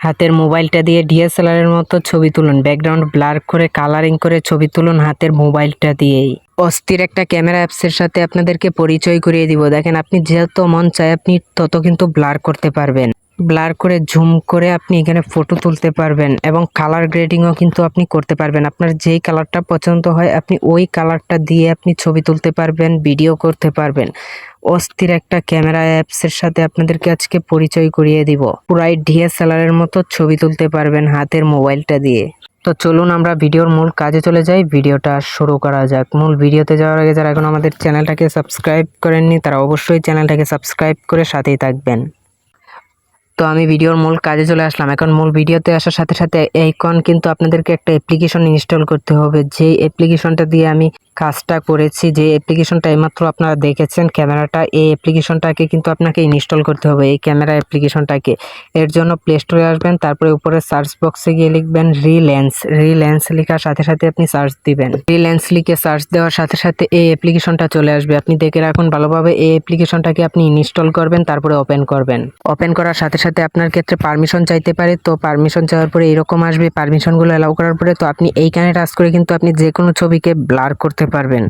হাতের মোবাইলটা দিয়ে ডিএসএলআর এর মতো ছবি তুলুন। ব্যাকগ্রাউন্ড ব্লার করে, কালারিং করে ছবি তুলুন হাতের মোবাইলটা দিয়েই। অস্থির একটা ক্যামেরা অ্যাপসের সাথে আপনাদেরকে পরিচয় করিয়ে দিব। দেখেন, আপনি যত মন চায় আপনি তত কিন্তু ব্লার করতে পারবেন। ব্লার করে জুম করে আপনি এখানে ফটো তুলতে পারবেন এবং কালার গ্রেডিংও কিন্তু আপনি করতে পারবেন। আপনার যেই কালারটা পছন্দ হয়, আপনি ওই কালারটা দিয়ে আপনি ছবি তুলতে পারবেন ভিডিও করতে পারবেন। অস্থির একটা ক্যামেরা অ্যাপসের সাথে আপনাদেরকে আজকে পরিচয় করিয়ে দিব। পুরাই ডিএসএলআর এর মতো ছবি তুলতে পারবেন হাতের মোবাইলটা দিয়ে। তো চলুন আমরা ভিডিওর মূল কাজে চলে যাই। ভিডিওটা শুরু করা যাক। মূল ভিডিওতে যাওয়ার আগে যারা এখন আমাদের চ্যানেলটাকে সাবস্ক্রাইব করেননি, তারা অবশ্যই চ্যানেলটাকে সাবস্ক্রাইব করে সাথেই থাকবেন। তো আমি ভিডিওর মূল কাজে চলে আসলাম। এখন মূল ভিডিওতে আসার সাথে সাথে এইকন কিন্তু আপনাদেরকে একটা অ্যাপ্লিকেশন ইনস্টল করতে হবে। যেই অ্যাপ্লিকেশনটা দিয়ে আমি কাজটা করেছি যে অ্যাপ্লিকেশনটা এইমাত্র আপনারা দেখেছেন, ক্যামেরাটা, এই অ্যাপ্লিকেশনটাকে কিন্তু আপনাকে ইনস্টল করতে হবে, এই ক্যামেরা অ্যাপ্লিকেশনটাকে এর জন্য প্লে স্টোরে আসবেন, তারপরে উপরে সার্চ বক্সে গিয়ে লিখবেন রিল্যান্স রিল্যান্স লেখার সাথে সাথে আপনি সার্চ দিবেন। রিল্যান্স লিখে সার্চ দেওয়ার সাথে সাথে এই অ্যাপ্লিকেশনটা চলে আসবে। আপনি দেখে রাখুন ভালোভাবে এই অ্যাপ্লিকেশনটাকে আপনি ইনস্টল করবেন, তারপরে ওপেন করবেন। ওপেন করার সাথে সাথে আপনার ক্ষেত্রে পারমিশন চাইতে পারে, তো পারমিশন চাওয়ার পরে এরকম আসবে পারমিশনগুলো অ্যালাউ করার পরে তো আপনি এইখানে টাচ করে কিন্তু আপনি যে কোনো ছবিকে ব্লার করতে পারবেন।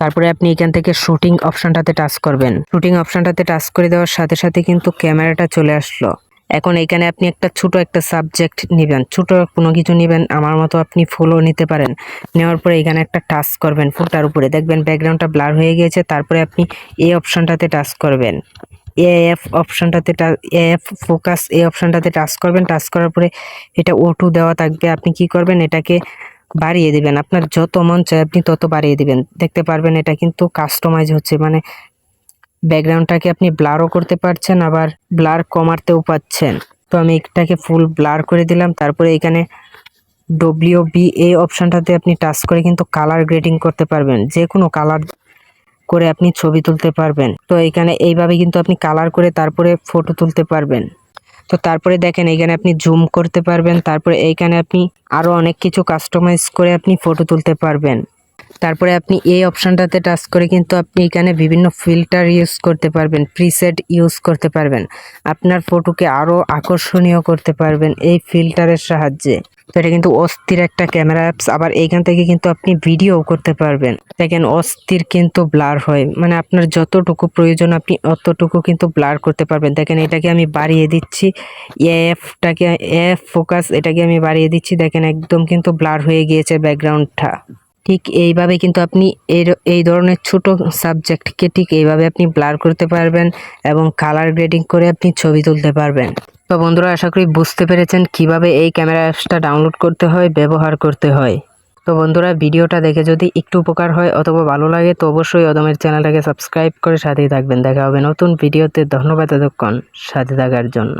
তারপরে আপনি এখান থেকে শুটিং অপশানটাতে টাচ করবেন। শুটিং অপশনটাতে টাচ করে দেওয়ার সাথে সাথে কিন্তু ক্যামেরাটা চলে আসলো। এখন এখানে আপনি একটা ছোট একটা সাবজেক্ট নেবেন। ছোট কোনো কিছু নেবেন, আমার মতো আপনি ফুলও নিতে পারেন। নেওয়ার পরে এখানে একটা টাচ করবেন ফুলটার উপরে। দেখবেন ব্যাকগ্রাউন্ডটা ব্লার হয়ে গিয়েছে, তারপরে আপনি এই অপশানটাতে টাচ করবেন। এএফ অপশনটাতে এএফ ফোকাস এই অপশানটাতে টাচ করবেন। টাচ করার পরে এটা ও টু দেওয়া থাকবে। আপনি কি করবেন? এটাকে বাড়িয়ে দিবেন। আপনার যত মন চায় আপনি তত বাড়িয়ে দিবেন। দেখতে পারবেন এটা কিন্তু কাস্টমাইজ হচ্ছে। মানে ব্যাকগ্রাউন্ডটাকে আপনি ব্লারও করতে পারছেন, আবার ব্লার কমাতেও পাচ্ছেন। তো আমি এটাকে ফুল ব্লার করে দিলাম। তারপরে এখানে ডব্লিউ বি এই অপশানটাতে আপনি টাচ করে কিন্তু কালার গ্রেডিং করতে পারবেন। যে কোনো কালার করে আপনি ছবি তুলতে পারবেন। তো এখানে এইভাবে কিন্তু আপনি কালার করে তারপরে ফটো তুলতে পারবেন। তো তারপরে দেখেন এইখানে আপনি জুম করতে পারবেন, তারপরে এইখানে আপনি আরও অনেক কিছু কাস্টমাইজ করে আপনি ফটো তুলতে পারবেন। তারপরে আপনি এই অপশানটাতে টাচ করে কিন্তু আপনি এখানে বিভিন্ন ফিল্টার ইউজ করতে পারবেন, প্রিসেট ইউজ করতে পারবেন। আপনার ফটোকে আরও আকর্ষণীয় করতে পারবেন এই ফিল্টারের সাহায্যে। তো এটা কিন্তু অস্থির একটা ক্যামেরা অ্যাপস, আবার এইখান থেকে কিন্তু আপনি ভিডিও করতে পারবেন। দেখেন অস্থির কিন্তু ব্লার হয় মানে আপনার যতটুকু প্রয়োজন আপনি অতটুকু কিন্তু ব্লার করতে পারবেন। দেখেন এটাকে আমি বাড়িয়ে দিচ্ছি, এএফটাকে এফ ফোকাস এটাকে আমি বাড়িয়ে দিচ্ছি। দেখেন একদম কিন্তু ব্লার হয়ে গিয়েছে ব্যাকগ্রাউন্ডটা। ঠিক এইভাবে কিন্তু আপনি এই এই ধরনের ছোট সাবজেক্টকে ঠিক এইভাবে আপনি ব্লার করতে পারবেন এবং কালার গ্রেডিং করে আপনি ছবি তুলতে পারবেন। তো বন্ধুরা, আশা করি বুঝতে পেরেছেন কীভাবে এই ক্যামেরা অ্যাপসটা ডাউনলোড করতে হয়, ব্যবহার করতে হয়। তো বন্ধুরা, ভিডিওটা দেখে যদি একটু উপকার হয় অথবা ভালো লাগে, তো অবশ্যই অদমের চ্যানেলটাকে সাবস্ক্রাইব করে সাথেই থাকবেন। দেখা হবে নতুন ভিডিওতে। ধন্যবাদ এতক্ষণ সাথে থাকার জন্য।